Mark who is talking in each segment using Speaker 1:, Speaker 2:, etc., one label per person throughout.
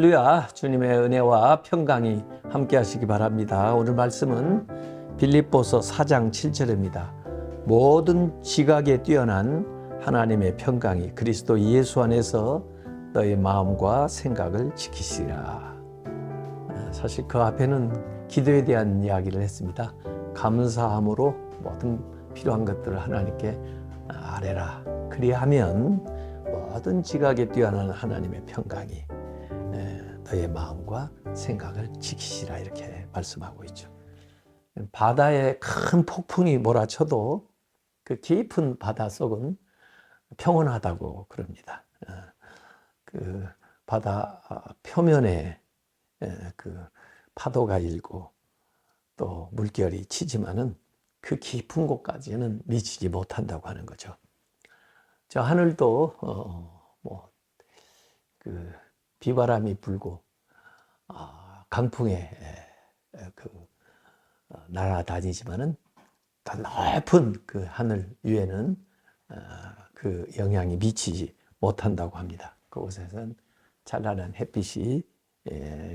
Speaker 1: 할렐루야 주님의 은혜와 평강이 함께 하시기 바랍니다. 오늘 말씀은 빌립보서 4장 7절입니다. 모든 지각에 뛰어난 하나님의 평강이 그리스도 예수 안에서 너의 마음과 생각을 지키시라. 아, 사실 그 앞에는 기도에 대한 이야기를 했습니다. 감사함으로 모든 필요한 것들을 하나님께 아뢰라. 그리하면 모든 지각에 뛰어난 하나님의 평강이 너의 마음과 생각을 지키시라 이렇게 말씀하고 있죠. 바다에 큰 폭풍이 몰아쳐도 그 깊은 바다 속은 평온하다고 그럽니다. 어, 그 바다 표면에 그 파도가 일고 또 물결이 치지만은 그 깊은 곳까지는 미치지 못한다고 하는 거죠. 저 하늘도 어, 뭐그 비바람이 불고 아, 강풍에 그 어, 날아다니지만은 더 높은 그 하늘 위에는 어, 그 영향이 미치지 못한다고 합니다. 그곳에선 찬란한 햇빛이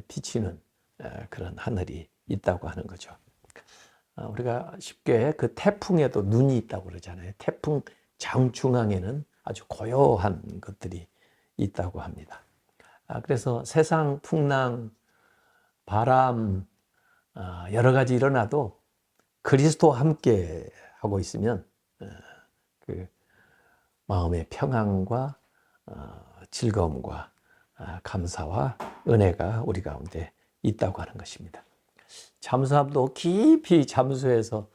Speaker 1: 비치는 어, 그런 하늘이 있다고 하는 거죠. 우리가 쉽게 그 태풍에도 눈이 있다고 그러잖아요. 태풍 장중앙에는 아주 고요한 것들이 있다고 합니다. 아, 그래서 세상 풍랑, 바람, 아, 여러 가지 일어나도 그리스도와 함께 하고 있으면 어, 그 마음의 평안과 어, 즐거움과 아, 감사와 은혜가 우리 가운데 있다고 하는 것입니다. 잠수함도 깊이 잠수해서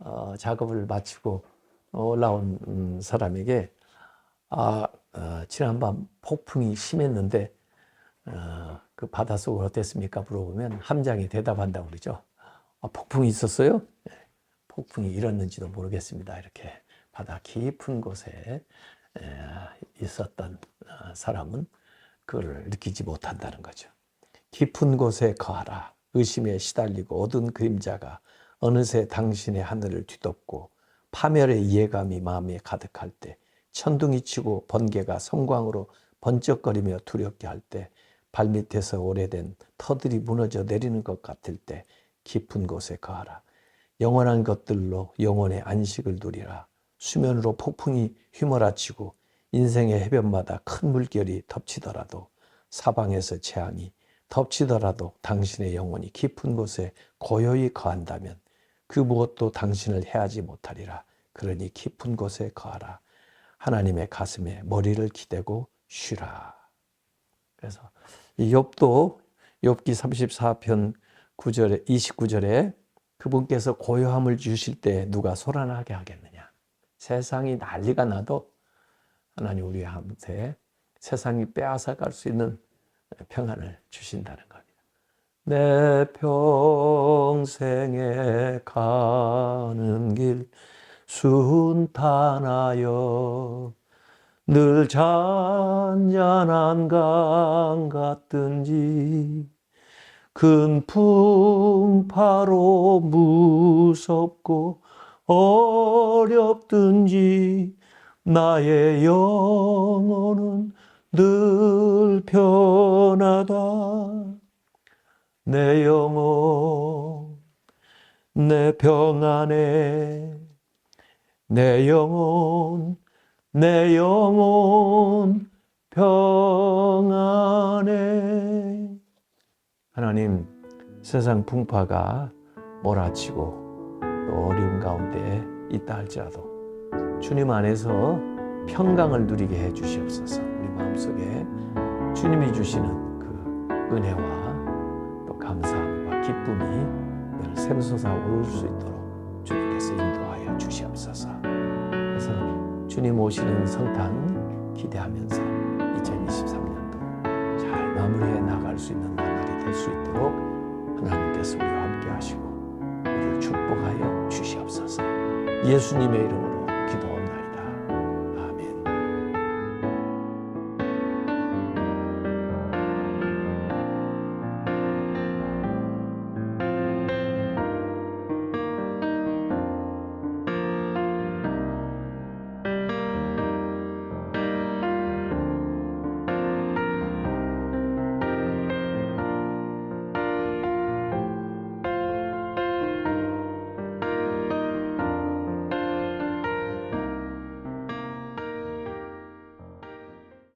Speaker 1: 어, 작업을 마치고 올라온 음, 사람에게 아, 지난밤 폭풍이 심했는데 어, 그 바닷속은 어땠습니까? 물어보면 함장이 대답한다고 그러죠. 아, 폭풍이 있었어요? 네, 폭풍이 일었는지도 모르겠습니다. 이렇게 바다 깊은 곳에 에, 있었던 어, 사람은 그걸 느끼지 못한다는 거죠. 깊은 곳에 거하라. 의심에 시달리고 어두운 그림자가 어느새 당신의 하늘을 뒤덮고 파멸의 이해감이 마음에 가득할 때 천둥이 치고 번개가 성광으로 번쩍거리며 두렵게 할 때 발밑에서 오래된 터들이 무너져 내리는 것 같을 때 깊은 곳에 가라. 영원한 것들로 영원의 안식을 누리라. 수면으로 폭풍이 휘몰아치고 인생의 해변마다 큰 물결이 덮치더라도 사방에서 재앙이 덮치더라도 당신의 영혼이 깊은 곳에 고요히 거한다면 그 무엇도 당신을 해하지 못하리라. 그러니 깊은 곳에 거하라. 하나님의 가슴에 머리를 기대고 쉬라. 그래서 이 욥도 욥기 34편 9절에 29절에 그분께서 고요함을 주실 때 누가 소란하게 하겠느냐. 세상이 난리가 나도 하나님 우리한테 세상이 빼앗아 갈 수 있는 평안을 주신다는 겁니다. 내 평생에 가는 길 순탄하여 늘 잔잔한 강 같든지 큰 풍파로 무섭고 어렵든지 나의 영혼은 늘 편하다. 내 영혼 내 평안에 내 영혼 내 영혼 평안해 하나님 세상 풍파가 몰아치고 또 어려운 가운데 있다 할지라도 주님 안에서 평강을 누리게 해 주시옵소서. 우리 마음속에 주님이 주시는 그 은혜와 또 감사함과 기쁨이 늘 샘솟아 오를 수 있도록 주님 오시는 성탄 기대하면서 2023년도 잘 마무리해 나갈 수 있는 나날이 될 수 있도록 하나님께서 우리와 함께 하시고 우리를 축복하여 주시옵소서. 예수님의 이름으로